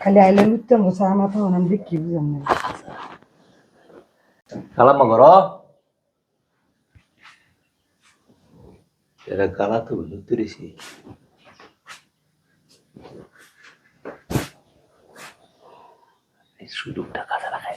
খালি আইলে লুটতাম বসে আমার তো আমি দেখি বুঝলাম না কালাম্মা ঘর এরা কালা তো লুতুরেছি সুযোগটা কাজে লাগাই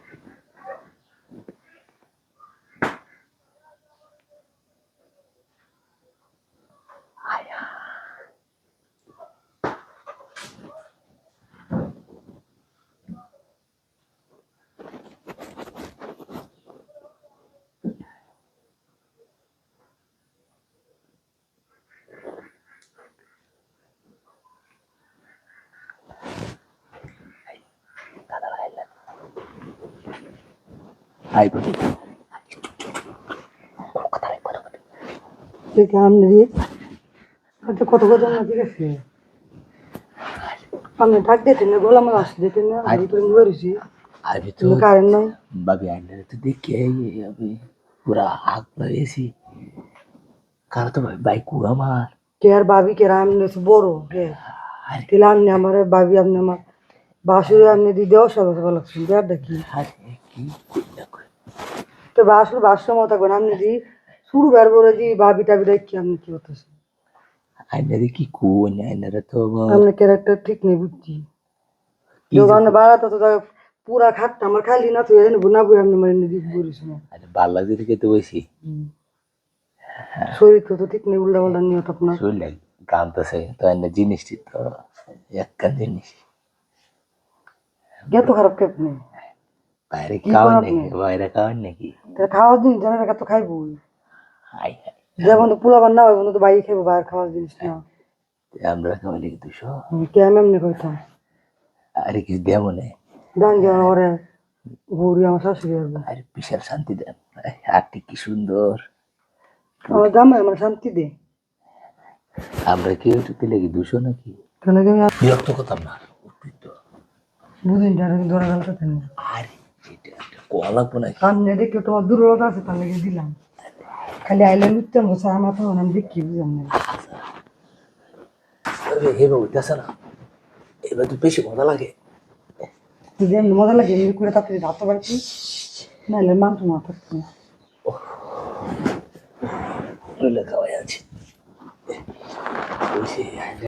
আপনি আচ্ছা কত কত না ঠিক আছে? আপনি ডাক দিতেন না গোলাম আসতে দিতেন না আমি তো বেরিয়েছি আমি তো কিন্তু নাই। বাবি আইনারে তো দেখে আমি পুরা আগ লাগিয়েছি কারণ তো বাইক আমার। কে আর ভাবি কে রাম নেছে বড় কে? আরে আপনি আমার ভাবি আপনি আমার বাসুরে আপনি দিদি ভালো লাগছেন দেখি আরে কি তো বাসুর বাসর মতো থাকবেন আপনি দি শুরু বের করে দি ভাবি টাবি দেখি আপনি কি হতেছে আইনারে কি কোন আইনারে তো আপনার ক্যারেক্টার ঠিক নেই বুঝছি। কি বাড়াতে তো পুরা খাটটা আমার খালি না তুই জানি বুনা বুই আপনি মারি দিক বলিস না। আরে ভালো লাগছে থেকে বসি শরীর তো তো ঠিক নেই উল্টা পাল্টা নিয়ত আপনার। শুনলে কামতেছে তো আইনা জিনিসটি তো একখান জিনিস। এত খারাপ কেপ নেই বাইরে কি খাওয়ান নাকি বাইরে খাওয়ান নাকি খাওয়ার জিনিস জানে তো খাইবো হাই হাই। যেমন পোলাবার না হয় তো বাইরে খাইবো বাইরে খাওয়ার জিনিস না। আমরা খাওয়াই নাকি দুশো? কেমন এমনি কইতাম। আরে কিছু দেব না। ডান যে ওরে গৌরী আমার শাশুড়ি আসবে। আরে বিশাল শান্তি দেন। হাতটি কি সুন্দর। আমার জামাই আমার শান্তি দে। আমরা কেউ একটু লেগে দুশো নাকি? তাহলে কি আমি বিরক্ত করতাম না। বুঝিন ধরা তেন আরে কোয়া লাগবো নাকি সামনে দেখে তোমার দুর্বলতা আছে তার লেগে দিলাম খালি আইলে লুটতাম বসে আমার তো আমি দেখি বুঝলাম না এবার উঠতেছে না এবার তো বেশি মজা লাগে যদি এমনি মজা লাগে এমনি করে তাড়াতাড়ি রাতে পারছি নাহলে তো মাথা থাকতো না রইলে খাওয়াই আছে